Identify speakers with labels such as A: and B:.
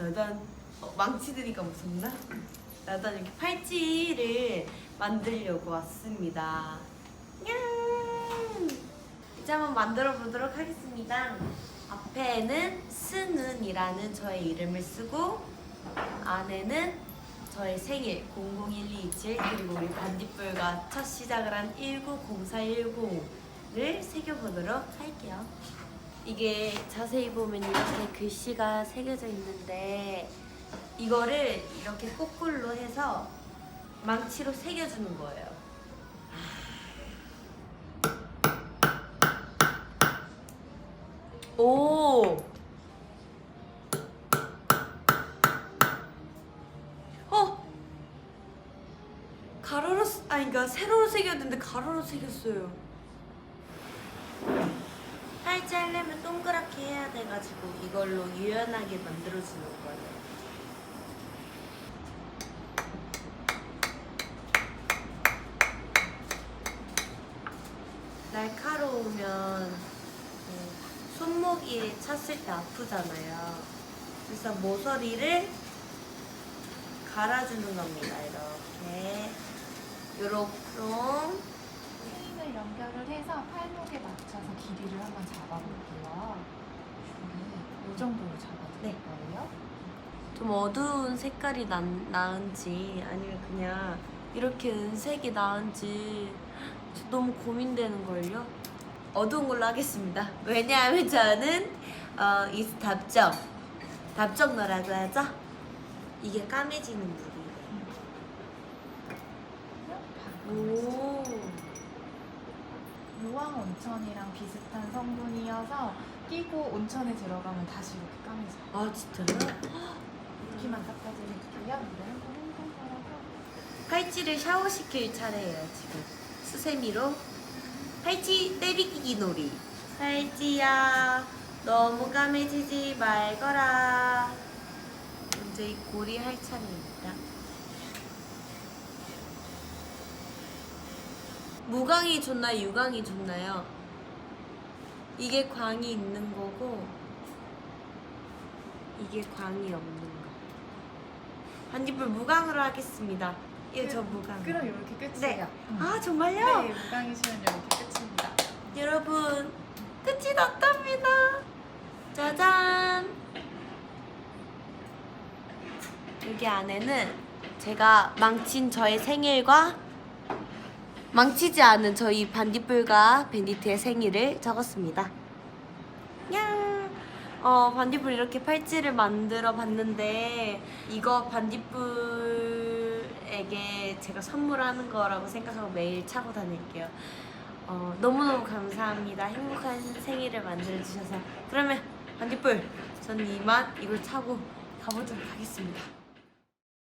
A: 나단 어, 망치 드니까 무섭나? 나단 이렇게 팔찌를 만들려고 왔습니다. 냥! 이제 한번 만들어 보도록 하겠습니다. 앞에는 승은이라는 저의 이름을 쓰고 안에는 저의 생일 001227 그리고 우리 반딧불과 첫 시작을 한 190410을 새겨보도록 할게요. 이게 자세히 보면 이렇게 글씨가 새겨져 있는데 이거를 이렇게 거꾸로 해서 망치로 새겨주는 거예요. 오! 어! 가로로, 쓰- 아니, 그니까 세로로 새겼는데 가로로 새겼어요. 팔찌 하려면 동그랗게 해야 돼가지고 이걸로 유연하게 만들어주는 거예요. 날카로우면 그 손목이 찼을 때 아프잖아요. 그래서 모서리를 갈아주는 겁니다. 이렇게. 요렇게.
B: 체인을 연결을 해서 팔목에 맞춰서 길이를 한번 잡아볼게요. 네, 이 정도로 잡아줄
A: 네.
B: 거예요.
A: 좀 어두운 색깔이 나, 나은지 아니면 그냥 이렇게 은색이 나은지 저 너무 고민되는 걸요. 어두운 걸로 하겠습니다. 왜냐하면 저는 어, 이 답정 답정 너라고 하죠. 이게 까매지는 물이에요. 오.
B: 루왕 온천이랑 비슷한 성분이어서 끼고 온천에 들어가면 다시 이렇게 까매져요.
A: 아 진짜요?
B: 이렇게만 닦아드릴게요. 물에 한번 헹궈 걸어서
A: 팔찌를 샤워시킬 차례예요 지금 수세미로 팔찌 때리기 놀이 팔찌야 너무 까매지지 말거라 이제 이 고리 할 차례입니다 무광이 좋나요 유광이 좋나요 이게 광이 있는 거고 이게 광이 없는 거 반딧불 무광으로 하겠습니다 이거 저 무광
B: 그럼 이렇게 끝이에요.
A: 네.
B: 음.
A: 아 정말요?
B: 네, 무광이시면 이렇게 끝입니다.
A: 여러분 끝이 났답니다. 짜잔. 여기 안에는 제가 망친 저의 생일과 망치지 않은 저희 반딧불과 밴디트의 생일을 적었습니다. 냥. 어 반딧불 이렇게 팔찌를 만들어 봤는데 이거 반딧불에게 제가 선물하는 거라고 생각하고 매일 차고 다닐게요. 어, 너무너무 감사합니다. 행복한 생일을 만들어주셔서. 그러면, 반딧불, 저는 이만 이걸 차고 가보도록 하겠습니다.